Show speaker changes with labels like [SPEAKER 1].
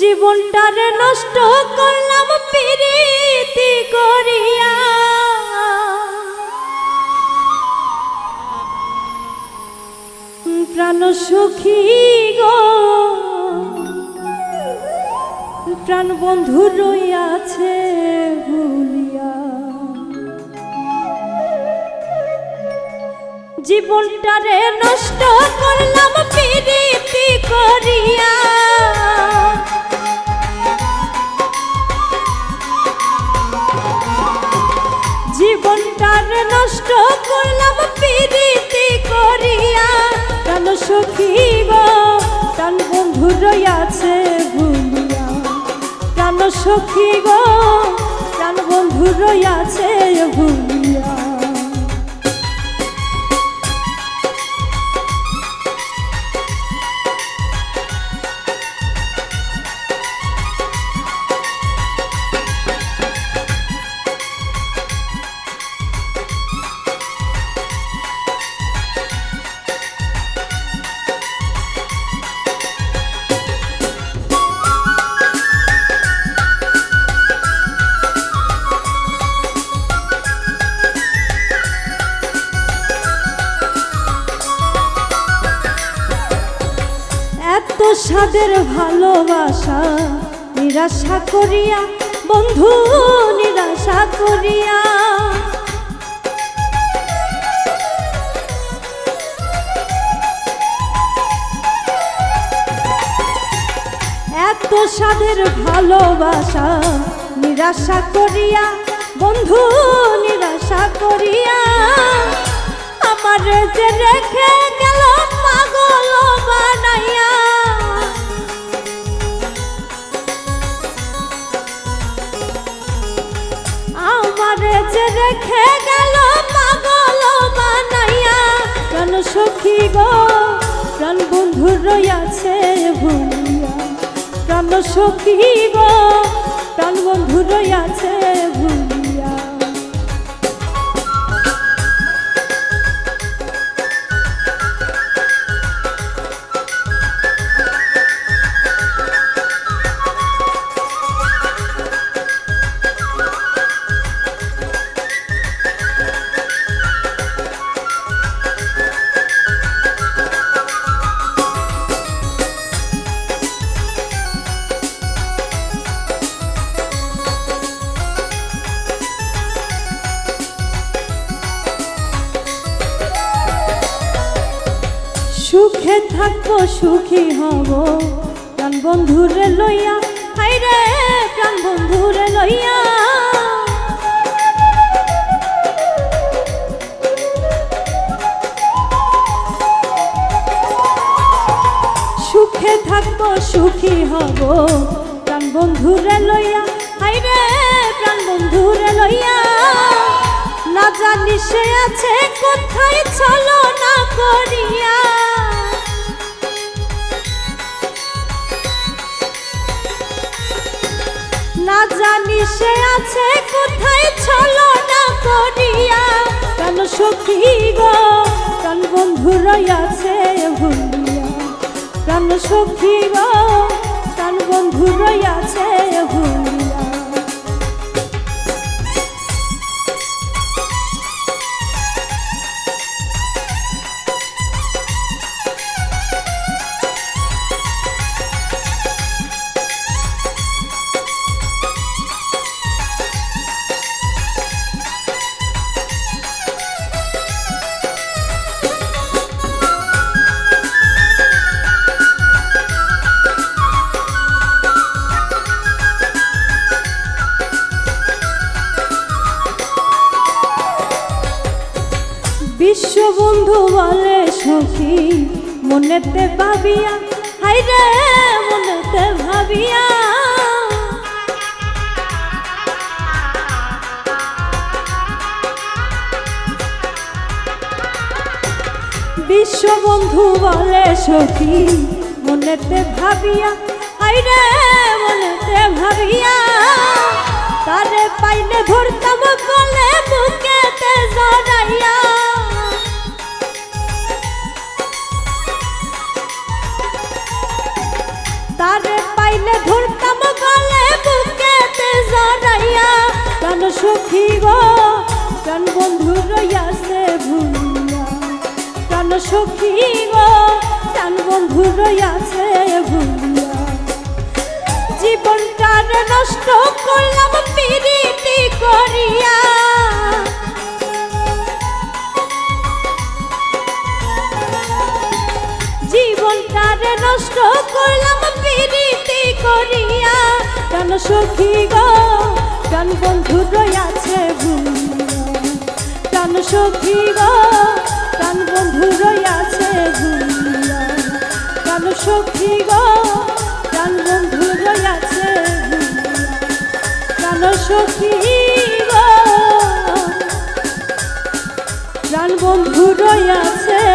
[SPEAKER 1] জীবনটারে নষ্ট করলাম পিরিতি করিয়া। প্রাণ সুখী গো, প্রাণ বন্ধু রইয়াছে ভুলিয়া। জীবনটারে নষ্ট করলাম পিরিতি করিয়া। গো প্রাণ বন্ধু রইয়াছে ভুলিয়া। প্রাণ সখী গো প্রাণ বন্ধু রইয়াছে ভুলিয়া। এত স্বাদের ভালোবাসা, নিরাশা করিয়া, বন্ধু, নিরাশা করিয়া। এত স্বাদের ভালোবাসা, নিরাশা করিয়া, বন্ধু, নিরাশা করিয়া। আমার যে রেখে গেল আমার যে রেখে গেল পাগল বানাইয়া। প্রাণ সখী গো, প্রাণ বন্ধু রইয়াছে ভুলিয়া। প্রাণ সখী গো, প্রাণ বন্ধু রইয়াছে সুখে থাকব সুখী হব। প্রাণ বন্ধুরে লইয়া হাই রে, প্রাণ বন্ধুরে লইয়া। সুখে থাকব সুখী হব। প্রাণ বন্ধুরে লইয়া হাই রে, প্রাণ বন্ধুরে লইয়া। না জানি সে আছে কোথায়, চলো না করিয়া সখী গো প্রাণ বন্ধু রইয়াছে ভুলিয়া প্রাণ সখী গো প্রাণ বন্ধু আছে ভুলিয়া বিশ্ববন্ধু বলে সখী, মনেতে ভাবিয়া হাই রে মনেতে ভাবিয়া। বিশ্ববন্ধু বলে সখী, মনেতে ভাবিয়া হাই রে মনেতে ভাবিয়া। তারে পাই পাইলে ধরতাম গলে বুকেতে জড়াইয়া প্রাণ সখী গো প্রাণ বন্ধু রইয়াছে ভুলিয়া। প্রাণ সখী গো প্রাণ বন্ধু রইয়াছে ভুলিয়া। জীবনটার নষ্ট করলাম পিরিতি করিয়া। নষ্ট করলাম পিরিতি করিয়া কেন সখী গো কেন বন্ধু রয়াছে কেন সখী গো কেন বন্ধু রয়াছে কেন সখী গো কেন বন্ধু রয়াছে কেন সখী গো প্রাণ বন্ধু রয়াছে